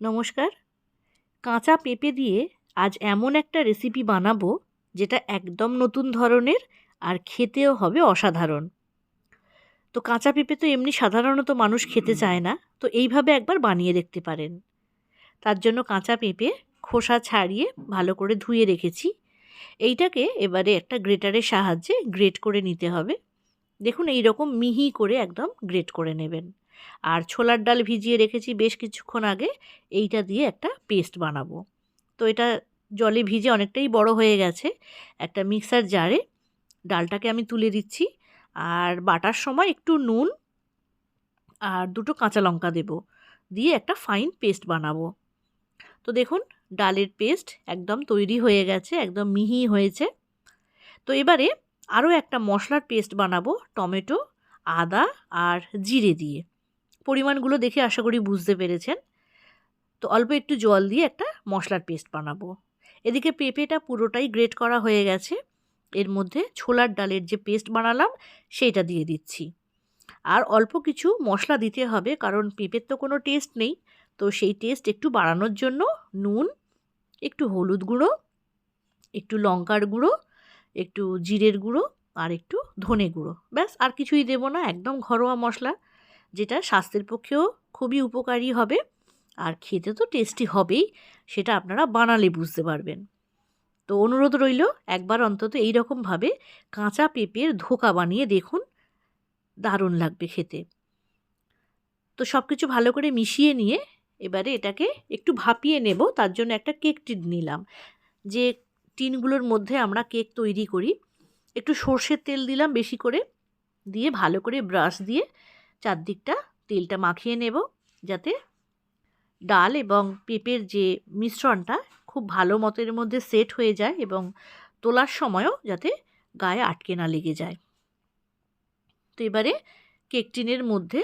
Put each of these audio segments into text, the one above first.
নমস্কার। কাঁচা পেঁপে দিয়ে আজ এমন একটা রেসিপি বানাবো যেটা একদম নতুন ধরনের আর খেতেও হবে অসাধারণ। তো কাঁচা পেঁপে তো এমনি সাধারণত মানুষ খেতে চায় না, তো এইভাবে একবার বানিয়ে দেখতে পারেন। তার জন্য কাঁচা পেঁপে খোসা ছাড়িয়ে ভালো করে ধুয়ে রেখেছি। এইটাকে এবারে একটা গ্রেটারের সাহায্যে গ্রেট করে নিতে হবে। দেখুন এই রকম মিহি করে একদম গ্রেট করে নেবেন। আর ছোলার ডাল ভিজিয়ে রেখেছি বেশ কিছুক্ষণ আগে, এইটা দিয়ে একটা পেস্ট বানাবো। তো এটা জলে ভিজে অনেকটাই বড় হয়ে গেছে। একটা মিক্সার জারে ডালটাকে আমি তুলে দিচ্ছি। আর বাটার সময় একটু নুন আর দুটো কাঁচা লঙ্কা দেব। দিয়ে একটা ফাইন পেস্ট বানাবো। তো দেখুন, ডালের পেস্ট একদম তৈরি হয়ে গেছে, একদম মিহি হয়েছে। তো এবারে আরও একটা মশলার পেস্ট বানাবো, টমেটো, আদা আর জিরে দিয়ে। পরিমাণগুলো দেখে আশা করি বুঝতে পেরেছেন। তো অল্প একটু জল দিয়ে একটা মশলার পেস্ট বানাবো। এদিকে পেঁপেটা পুরোটাই গ্রেট করা হয়ে গেছে। এর মধ্যে ছোলার ডালের যে পেস্ট বানালাম, সেইটা দিয়ে দিচ্ছি। আর অল্প কিছু মশলা দিতে হবে, কারণ পেঁপের তো কোনো টেস্ট নেই। তো সেই টেস্ট একটু বাড়ানোর জন্য নুন, একটু হলুদ গুঁড়ো, একটু লঙ্কার গুঁড়ো, একটু জিরের গুঁড়ো, আর একটু ধনে গুঁড়ো। ব্যাস, আর কিছুই দেবো না, একদম ঘরোয়া মশলা। যেটা স্বাস্থ্যের পক্ষেও খুবই উপকারী হবে। আর খেতে তো টেস্টি হবেই, সেটা আপনারা বানালে বুঝতে পারবেন। তো অনুরোধ রইল, একবার অন্তত এই রকমভাবে কাঁচা পেঁপের ধোকা বানিয়ে দেখুন, দারুণ লাগবে খেতে। তো সব কিছু ভালো করে মিশিয়ে নিয়ে এবারে এটাকে একটু ভাপিয়ে নেব, তার জন্য একটা কেক টিন নিলাম। যে টিনগুলোর মধ্যে আমরা কেক তৈরি করি, একটু সর্ষের তেল দিলাম বেশি করে, দিয়ে ভালো করে ব্রাশ দিয়ে চারদিকটা তেলটা মাখিয়ে নেব যাতে ডাল এবং পেঁপের যে মিশ্রণটা খুব ভালো মতের মধ্যে সেট হয়ে যায় এবং তোলার সময়ও যাতে গায়ে আটকে না লেগে যায়। তো এবারে কেকটিনের মধ্যে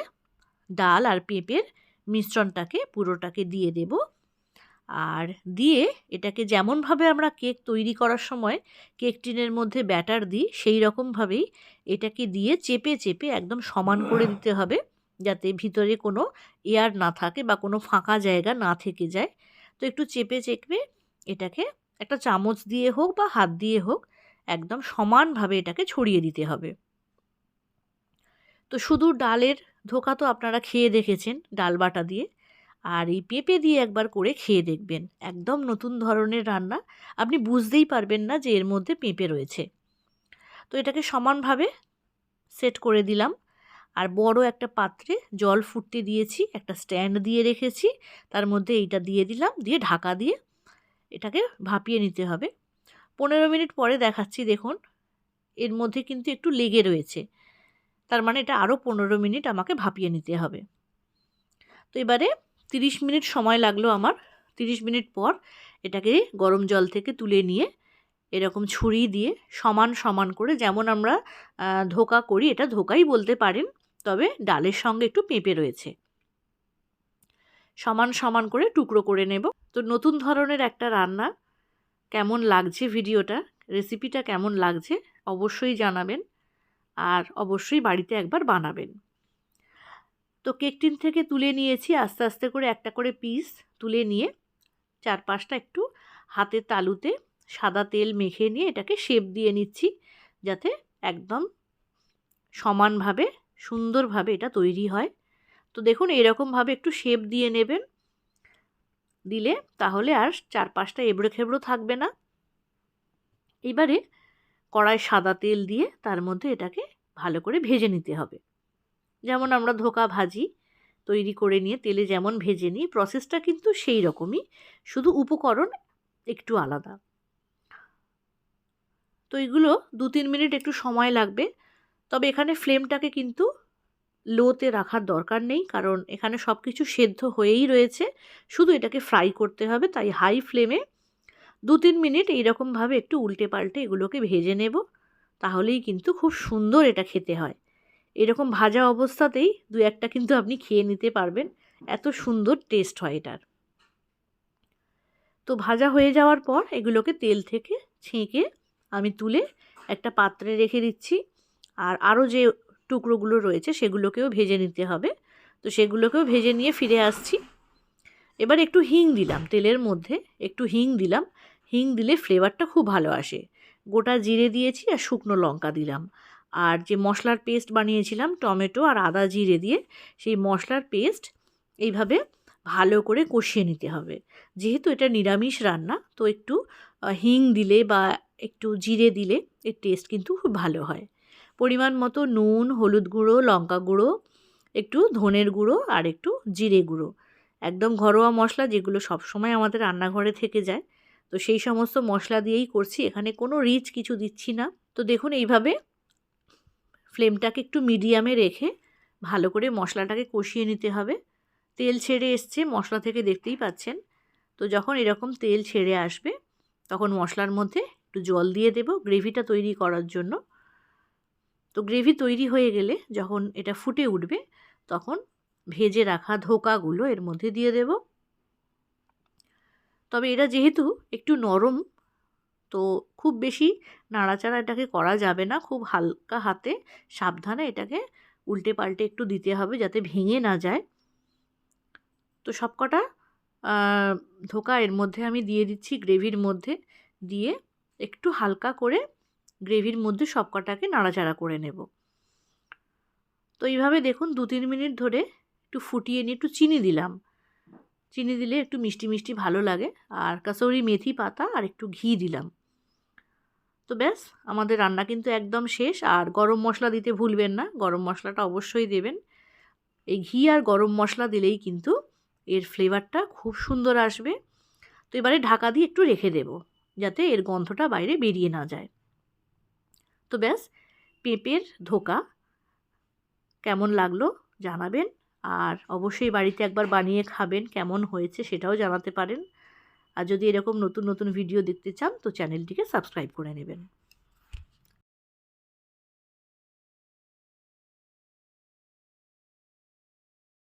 ডাল আর পেঁপের মিশ্রণটাকে পুরোটাকে দিয়ে দেব। আর দিয়ে এটাকে যেমনভাবে আমরা কেক তৈরি করার সময় কেক টিনের মধ্যে ব্যাটার দিই, সেই রকমভাবেই এটাকে দিয়ে চেপে চেপে একদম সমান করে দিতে হবে যাতে ভিতরে কোনো এয়ার না থাকে বা কোনো ফাঁকা জায়গা না থেকে যায়। তো একটু চেপে চেপে এটাকে একটা চামচ দিয়ে হোক বা হাত দিয়ে হোক একদম সমানভাবে এটাকে ছড়িয়ে দিতে হবে। তো শুধু ডালের ধোকা তো আপনারা খেয়ে দেখেছেন, ডাল বাটা দিয়ে। আর এই পেঁপে দিয়ে একবার করে খেয়ে দেখবেন। একদম নতুন ধরনের রান্না, আপনি বুঝতেই পারবেন না যে এর মধ্যে পেঁপে রয়েছে। তো এটাকে সমানভাবে সেট করে দিলাম। আর বড় একটা পাত্রে জল ফুটতে দিয়েছি, একটা স্ট্যান্ড দিয়ে রেখেছি। তার মধ্যে এইটা দিয়ে দিলাম, দিয়ে ঢাকা দিয়ে এটাকে ভাপিয়ে নিতে হবে। পনেরো মিনিট পরে দেখাচ্ছি, দেখুন, এর মধ্যে কিন্তু একটু লেগে রয়েছে। তার মানে এটা আরও পনেরো মিনিট আমাকে ভাপিয়ে নিতে হবে। তো এবারে তিরিশ মিনিট সময় লাগল আমার। তিরিশ মিনিট পর এটাকে গরম জল থেকে তুলে নিয়ে এরকম ছুরি দিয়ে সমান সমান করে যেমন আমরা ধোকা করি এটা ধোকাই বলতে পারেন, তবে ডালের সঙ্গে একটু পেঁপে রয়েছে। সমান সমান করে টুকরো করে নেব। তো নতুন ধরনের একটা রান্না, কেমন লাগছে ভিডিওটা রেসিপিটা কেমন লাগছে অবশ্যই জানাবেন, আর অবশ্যই বাড়িতে একবার বানাবেন। তো কেক টিন থেকে তুলে নিয়েছি, আস্তে আস্তে করে একটা করে পিস তুলে নিয়ে চার পাঁচটা একটু হাতের তালুতে সাদা তেল মেখে নিয়ে এটাকে শেপ দিয়ে নিচ্ছি যাতে একদম সমানভাবে, সুন্দরভাবে এটা তৈরি হয়। তো দেখুন এরকমভাবে একটু শেপ দিয়ে নেবেন। দিলে তাহলে আর চার পাঁচটা এবড়ো খেবড়ো থাকবে না। এবারে কড়াই সাদা তেল দিয়ে তার মধ্যে এটাকে ভালো করে ভেজে নিতে হবে। যেমন আমরা ধোকা ভাজি তৈরি করে নিয়ে তেলে যেমন ভেজে নিই প্রসেসটা কিন্তু সেই রকমই শুধু উপকরণ একটু আলাদা। তো এগুলো দু তিন মিনিট একটু সময় লাগবে, তবে এখানে ফ্লেমটাকে কিন্তু লোতে রাখার দরকার নেই, কারণ এখানে সব কিছু সেদ্ধ হয়েই রয়েছে। শুধু এটাকে ফ্রাই করতে হবে, তাই হাই ফ্লেমে দু তিন মিনিট এইরকমভাবে একটু উল্টে পাল্টে এগুলোকে ভেজে নেব, তাহলেই কিন্তু খুব সুন্দর এটা খেতে হয়। এরকম ভাজা অবস্থাতেই দু একটা কিন্তু আপনি খেয়ে নিতে পারবেন। এত সুন্দর টেস্ট হয় এটার। তো ভাজা হয়ে যাওয়ার পর এগুলোকে তেল থেকে ছেঁকে আমি তুলে একটা পাত্রে রেখে দিচ্ছি। আর আরও যে টুকরোগুলো রয়েছে সেগুলোকেও ভেজে নিতে হবে। তো সেগুলোকেও ভেজে নিয়ে ফিরে আসছি। এবার একটু হিং দিলাম তেলের মধ্যে, একটু হিং দিলাম। হিং দিলে ফ্লেভারটা খুব ভালো আসে। গোটা জিরে দিয়েছি আর শুকনো লঙ্কা দিলাম। আর যে মশলার পেস্ট বানিয়েছিলাম, টমেটো আর আদা জিরে দিয়ে, সেই মশলার পেস্ট এইভাবে ভালো করে কষিয়ে নিতে হবে। যেহেতু এটা নিরামিষ রান্না, তো একটু হিং দিলে বা একটু জিরে দিলে এর টেস্ট কিন্তু খুব ভালো হয়। পরিমাণ মতো নুন, হলুদ গুঁড়ো, লঙ্কা গুঁড়ো, একটু ধনের গুঁড়ো আর একটু জিরে গুঁড়ো। একদম ঘরোয়া মশলা যেগুলো সবসময় আমাদের রান্নাঘরে থেকে যায়। তো সেই সমস্ত মশলা দিয়েই করছি। এখানে কোনো রিচ কিছু দিচ্ছি না। তো দেখুন এইভাবে ফ্লেমটাকে একটু মিডিয়ামে রেখে ভালো করে মশলাটাকে কষিয়ে নিতে হবে। তেল ছেড়ে এসছে, মশলা থেকে দেখতেই পাচ্ছেন। তো যখন এরকম তেল ছেড়ে আসবে, তখন মশলার মধ্যে একটু জল দিয়ে দেব গ্রেভিটা তৈরি করার জন্য। তো গ্রেভি তৈরি হয়ে গেলে যখন এটা ফুটে উঠবে, তখন ভেজে রাখা ধোকাগুলো এর মধ্যে দিয়ে দেব। তবে এরা যেহেতু একটু নরম তো খুব বেশি নাড়াচাড়া এটাকে করা যাবে না। খুব হালকা হাতে সাবধানে এটাকে উল্টে পাল্টে একটু দিতে হবে যাতে ভেঙে না যায়। তো সবকটা ধোকা এর মধ্যে আমি দিয়ে দিচ্ছি গ্রেভির মধ্যে। দিয়ে একটু হালকা করে গ্রেভির মধ্যে সবকটাকে নাড়াচাড়া করে নেব। তো এইভাবে দেখুন দু তিন মিনিট ধরে একটু ফুটিয়ে নিয়ে একটু চিনি দিলাম। চিনি দিলে একটু মিষ্টি মিষ্টি ভালো লাগে। আর কাসৌরি মেথি পাতা আর একটু ঘি দিলাম। তো ব্যাস, আমাদের রান্না কিন্তু একদম শেষ। আর গরম মশলা দিতে ভুলবেন না, গরম মশলাটা অবশ্যই দেবেন। এই ঘি আর গরম মশলা দিলেই কিন্তু এর ফ্লেভারটা খুব সুন্দর আসবে। তো এবারে ঢাকা দিয়ে একটু রেখে দেব, যাতে এর গন্ধটা বাইরে বেরিয়ে না যায়। তো ব্যাস, পেঁপের ধোকা কেমন লাগল জানাবেন। আর অবশ্যই বাড়িতে একবার বানিয়ে খাবেন, কেমন হয়েছে সেটাও জানাতে পারেন। আর যদি এরকম নতুন নতুন ভিডিও দেখতে চান তো চ্যানেলটিকে সাবস্ক্রাইব করে নেবেন।